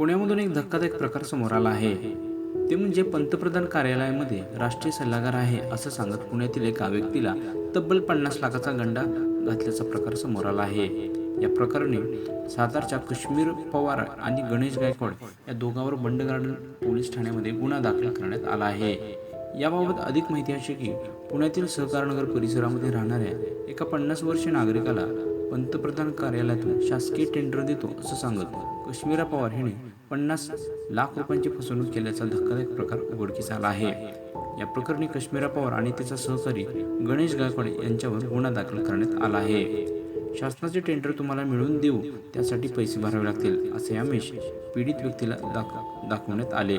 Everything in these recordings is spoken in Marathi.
पुण्यामधून एक धक्कादायक प्रकार समोर आला आहे. ते म्हणजे पंतप्रधान कार्यालयामध्ये राष्ट्रीय सल्लागार आहे असं सांगत पुण्यातील एका व्यक्तीला तब्बल पन्नास लाखाचा गंडा घातल्याचा प्रकार समोर आला आहे. या प्रकरणी सातारच्या काश्मीर पवार आणि गणेश गायकवाड या दोघांवर बंड गार्डन पोलीस ठाण्यामध्ये गुन्हा दाखल करण्यात आला आहे. याबाबत अधिक माहिती अशी की पुण्यातील सहकारनगर परिसरामध्ये राहणाऱ्या एका पन्नास वर्षीय नागरिकाला पंतप्रधान कार्यालयातून शासकीय टेंडर देतो असं सांगत कश्मीरा पवार हिने पन्नास लाख रुपयांची फसवणूक केल्याचा धक्कादायक प्रकार उघडकीस आला आहे. या प्रकरणी कश्मीरा पवार आणि त्याचा सहकारी गणेश गायकवाड यांच्यावर गुन्हा दाखल करण्यात आला आहे. शासनाचे टेंडर तुम्हाला मिळवून देऊ त्यासाठी पैसे भरावे लागतील असे आमिष पीडित व्यक्तीला दाख दाखवण्यात आले.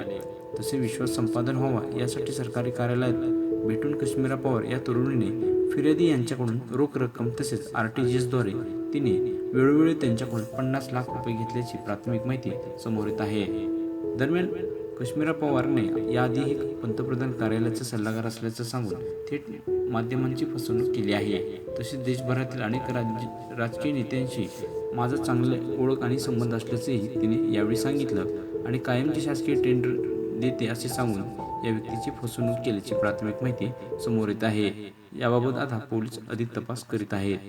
तसे विश्वास संपादन व्हावा यासाठी सरकारी कार्यालयात भेटून कश्मीरा पवार या तरुणीने फिर्यादी यांच्याकडून रोख रक्कम तसेच आर टी जी एसद्वारे तिने वेळोवेळी त्यांच्याकडून पन्नास लाख रुपये घेतल्याची प्राथमिक माहिती समोर येत आहे. दरम्यान कश्मीरा पवारने याआधीही पंतप्रधान कार्यालयाचा सल्लागार असल्याचं सांगून थेट माध्यमांची फसवणूक केली आहे. तसेच देशभरातील अनेक राज्य राजकीय नेत्यांशी माझा चांगले ओळख आणि संबंध असल्याचेही तिने यावेळी सांगितलं आणि कायमचे शासकीय टेंडर देते असे सांगून या व्यक्तीची फसवणूक केल्याची प्राथमिक माहिती समोर येत आहे. याबाबत आता पोलीस अधिक तपास करीत आहेत.